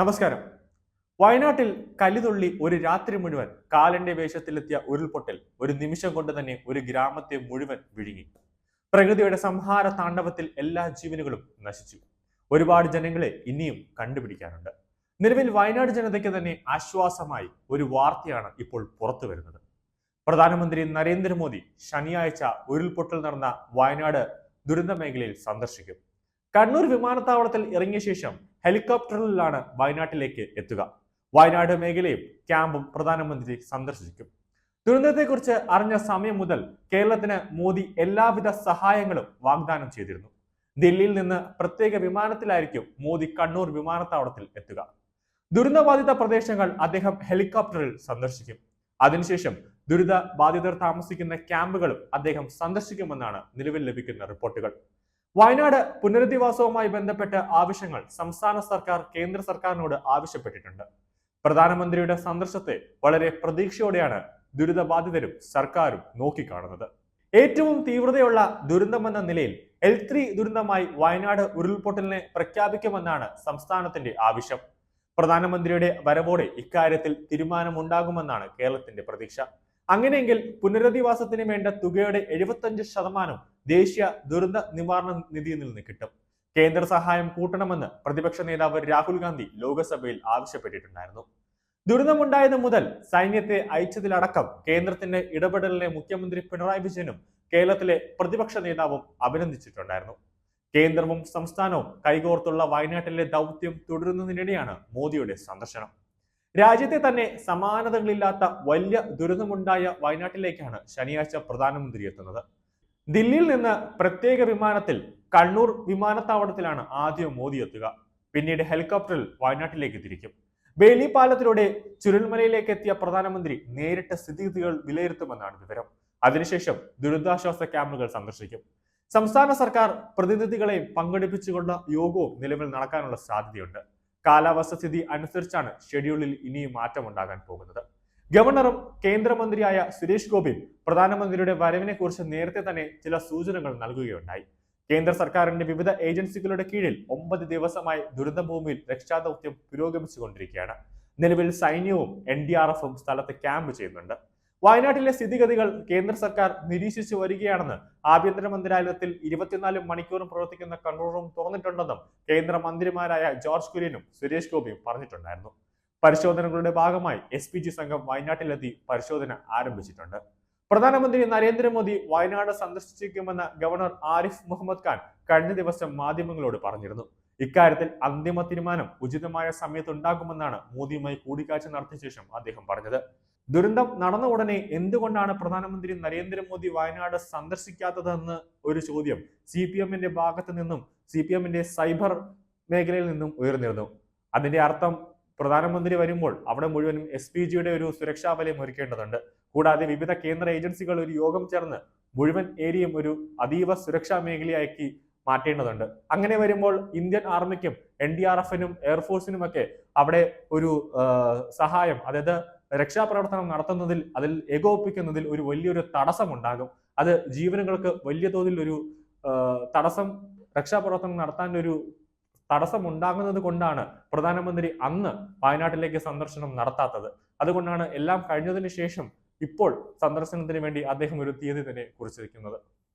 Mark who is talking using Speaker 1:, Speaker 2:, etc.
Speaker 1: നമസ്കാരം. വയനാട്ടിൽ കലിതുള്ളി ഒരു രാത്രി മുഴുവൻ കാലന്റെ വേഷത്തിലെത്തിയ ഉരുൾപൊട്ടൽ ഒരു നിമിഷം കൊണ്ട് തന്നെ ഒരു ഗ്രാമത്തെ മുഴുവൻ വിഴുങ്ങി. പ്രകൃതിയുടെ സംഹാര താണ്ഡവത്തിൽ എല്ലാ ജീവനുകളും നശിച്ചു. ഒരുപാട് ജനങ്ങളെ ഇനിയും കണ്ടുപിടിക്കാനുണ്ട്. നിലവിൽ വയനാട് ജനതയ്ക്ക് തന്നെ ആശ്വാസമായി ഒരു വാർത്തയാണ് ഇപ്പോൾ പുറത്തു വരുന്നത്. പ്രധാനമന്ത്രി നരേന്ദ്രമോദി ശനിയാഴ്ച ഉരുൾപൊട്ടൽ നടന്ന വയനാട് ദുരന്ത മേഖലയിൽ സന്ദർശിക്കും. കണ്ണൂർ വിമാനത്താവളത്തിൽ ഇറങ്ങിയ ശേഷം ഹെലികോപ്റ്ററിലാണ് വയനാട്ടിലേക്ക് എത്തുക. വയനാട് മേഖലയും ക്യാമ്പും പ്രധാനമന്ത്രി സന്ദർശിക്കും. ദുരന്തത്തെക്കുറിച്ച് അറിഞ്ഞ സമയം മുതൽ കേരളത്തിന് മോദി എല്ലാവിധ സഹായങ്ങളും വാഗ്ദാനം ചെയ്തിരുന്നു. ദില്ലിയിൽ നിന്ന് പ്രത്യേക വിമാനത്തിലായിരിക്കും മോദി കണ്ണൂർ വിമാനത്താവളത്തിൽ എത്തുക. ദുരന്തബാധിത പ്രദേശങ്ങൾ അദ്ദേഹം ഹെലികോപ്റ്ററിൽ സന്ദർശിക്കും. അതിനുശേഷം ദുരിത ബാധിതർ താമസിക്കുന്ന ക്യാമ്പുകളും അദ്ദേഹം സന്ദർശിക്കുമെന്നാണ് നിലവിൽ ലഭിക്കുന്ന റിപ്പോർട്ടുകൾ. വയനാട് പുനരധിവാസവുമായി ബന്ധപ്പെട്ട് ആവശ്യങ്ങൾ സംസ്ഥാന സർക്കാർ കേന്ദ്ര സർക്കാരിനോട് ആവശ്യപ്പെട്ടിട്ടുണ്ട്. പ്രധാനമന്ത്രിയുടെ സന്ദർശത്തെ വളരെ പ്രതീക്ഷയോടെയാണ് ദുരിതബാധിതരും സർക്കാരും നോക്കിക്കാണുന്നത്. ഏറ്റവും തീവ്രതയുള്ള ദുരന്തമെന്ന നിലയിൽ എൽ ത്രീ ദുരന്തമായി വയനാട് ഉരുൾപൊട്ടലിനെ പ്രഖ്യാപിക്കുമെന്നാണ് സംസ്ഥാനത്തിന്റെ ആവശ്യം. പ്രധാനമന്ത്രിയുടെ വരവോടെ ഇക്കാര്യത്തിൽ തീരുമാനമുണ്ടാകുമെന്നാണ് കേരളത്തിന്റെ പ്രതീക്ഷ. അങ്ങനെയെങ്കിൽ പുനരധിവാസത്തിന് വേണ്ട തുകയുടെ എഴുപത്തഞ്ച് ശതമാനം ദേശീയ ദുരന്ത നിവാരണ നിധിയിൽ നിന്ന് കിട്ടും. കേന്ദ്ര സഹായം കൂട്ടണമെന്ന് പ്രതിപക്ഷ നേതാവ് രാഹുൽ ഗാന്ധി ലോക്സഭയിൽ ആവശ്യപ്പെട്ടിട്ടുണ്ടായിരുന്നു. ദുരന്തമുണ്ടായത് മുതൽ സൈന്യത്തെ അയച്ചതിലടക്കം കേന്ദ്രത്തിന്റെ ഇടപെടലിനെ മുഖ്യമന്ത്രി പിണറായി വിജയനും കേരളത്തിലെ പ്രതിപക്ഷ നേതാവും അഭിനന്ദിച്ചിട്ടുണ്ടായിരുന്നു. കേന്ദ്രവും സംസ്ഥാനവും കൈകോർത്തുള്ള വയനാട്ടിലെ ദൗത്യം തുടരുന്നതിനിടെയാണ് മോദിയുടെ സന്ദർശനം. രാജ്യത്തെ തന്നെ സമാനതകളില്ലാത്ത വലിയ ദുരന്തമുണ്ടായ വയനാട്ടിലേക്കാണ് ശനിയാഴ്ച പ്രധാനമന്ത്രി എത്തുന്നത്. ദില്ലിയിൽ നിന്ന് പ്രത്യേക വിമാനത്തിൽ കണ്ണൂർ വിമാനത്താവളത്തിലാണ് ആദ്യം മോദി എത്തുക. പിന്നീട് ഹെലികോപ്റ്ററിൽ വയനാട്ടിലേക്ക് തിരിക്കും. ബേലി പാലത്തിലൂടെ ചുരുൾമലയിലേക്ക് എത്തിയ പ്രധാനമന്ത്രി നേരിട്ട് സ്ഥിതിഗതികൾ വിലയിരുത്തുമെന്നാണ് വിവരം. അതിനുശേഷം ദുരിതാശ്വാസ ക്യാമ്പുകൾ സന്ദർശിക്കും. സംസ്ഥാന സർക്കാർ പ്രതിനിധികളെയും പങ്കെടുപ്പിച്ചുകൊണ്ട യോഗവും നിലവിൽ നടക്കാനുള്ള സാധ്യതയുണ്ട്. കാലാവസ്ഥ സ്ഥിതി അനുസരിച്ചാണ് ഷെഡ്യൂളിൽ ഇനിയും മാറ്റമുണ്ടാകാൻ പോകുന്നത്. ഗവർണറും കേന്ദ്രമന്ത്രിയായ സുരേഷ് ഗോപി പ്രധാനമന്ത്രിയുടെ വരവിനെ കുറിച്ച് നേരത്തെ തന്നെ ചില സൂചനകൾ നൽകുകയുണ്ടായി. കേന്ദ്ര സർക്കാരിന്റെ വിവിധ ഏജൻസികളുടെ കീഴിൽ ഒമ്പത് ദിവസമായി ദുരന്തഭൂമിയിൽ രക്ഷാദൗത്യം പുരോഗമിച്ചുകൊണ്ടിരിക്കുകയാണ്. നിലവിൽ സൈന്യവും എൻ ഡി ആർ എഫും സ്ഥലത്ത് ക്യാമ്പ് ചെയ്യുന്നുണ്ട്. വയനാട്ടിലെ സ്ഥിതിഗതികൾ കേന്ദ്ര സർക്കാർ നിരീക്ഷിച്ചു വരികയാണെന്ന് ആഭ്യന്തര മന്ത്രാലയത്തിൽ ഇരുപത്തിനാല് മണിക്കൂറും പ്രവർത്തിക്കുന്ന കൺട്രോൾ റൂം തുറന്നിട്ടുണ്ടെന്നും കേന്ദ്ര മന്ത്രിമാരായ ജോർജ് കുര്യനും സുരേഷ് ഗോപിയും പറഞ്ഞിട്ടുണ്ടായിരുന്നു. പരിശോധനകളുടെ ഭാഗമായി എസ് പി ജി സംഘം വയനാട്ടിലെത്തി പരിശോധന ആരംഭിച്ചിട്ടുണ്ട്. പ്രധാനമന്ത്രി നരേന്ദ്രമോദി വയനാട് സന്ദർശിക്കുമെന്ന് ഗവർണർ ആരിഫ് മുഹമ്മദ് ഖാൻ കഴിഞ്ഞ ദിവസം മാധ്യമങ്ങളോട് പറഞ്ഞിരുന്നു. ഇക്കാര്യത്തിൽ അന്തിമ തീരുമാനം ഉചിതമായ സമയത്തുണ്ടാകുമെന്നാണ് മോദിയുമായി കൂടിക്കാഴ്ച നടത്തിയ ശേഷം അദ്ദേഹം പറഞ്ഞത്. ദുരന്തം നടന്ന ഉടനെ എന്തുകൊണ്ടാണ് പ്രധാനമന്ത്രി നരേന്ദ്രമോദി വയനാട് സന്ദർശിക്കാത്തതെന്ന് ഒരു ചോദ്യം സി പി എമ്മിന്റെ ഭാഗത്ത് നിന്നും സി പി എമ്മിന്റെ സൈബർ മേഖലയിൽ നിന്നും ഉയർന്നിരുന്നു. അതിന്റെ അർത്ഥം പ്രധാനമന്ത്രി വരുമ്പോൾ അവിടെ മുഴുവനും എസ് പി ജിയുടെ ഒരു സുരക്ഷാ വലയം ഒരുക്കേണ്ടതുണ്ട്. കൂടാതെ വിവിധ കേന്ദ്ര ഏജൻസികൾ ഒരു യോഗം ചേർന്ന് മുഴുവൻ ഏരിയയും ഒരു അതീവ സുരക്ഷാ മേഖലയാക്കി മാറ്റേണ്ടതുണ്ട്. അങ്ങനെ വരുമ്പോൾ ഇന്ത്യൻ ആർമിക്കും എൻ ഡി ആർ എഫിനും എയർഫോഴ്സിനും ഒക്കെ അവിടെ ഒരു സഹായം അതായത് രക്ഷാപ്രവർത്തനം നടത്തുന്നതിൽ അതിൽ ഏകോപിപ്പിക്കുന്നതിൽ ഒരു വലിയൊരു തടസ്സമുണ്ടാകും. അത് ജീവനുകൾക്ക് വലിയ തോതിൽ ഒരു തടസ്സം രക്ഷാപ്രവർത്തനം നടത്താൻ ഒരു തടസ്സം ഉണ്ടാകുന്നത് കൊണ്ടാണ് പ്രധാനമന്ത്രി അന്ന് വയനാട്ടിലേക്ക് സന്ദർശനം നടത്താത്തത്. അതുകൊണ്ടാണ് എല്ലാം കഴിഞ്ഞതിന് ശേഷം ഇപ്പോൾ സന്ദർശനത്തിന് വേണ്ടി അദ്ദേഹം ഒരു തീയതി തന്നെ കുറിച്ചിരിക്കുന്നത്.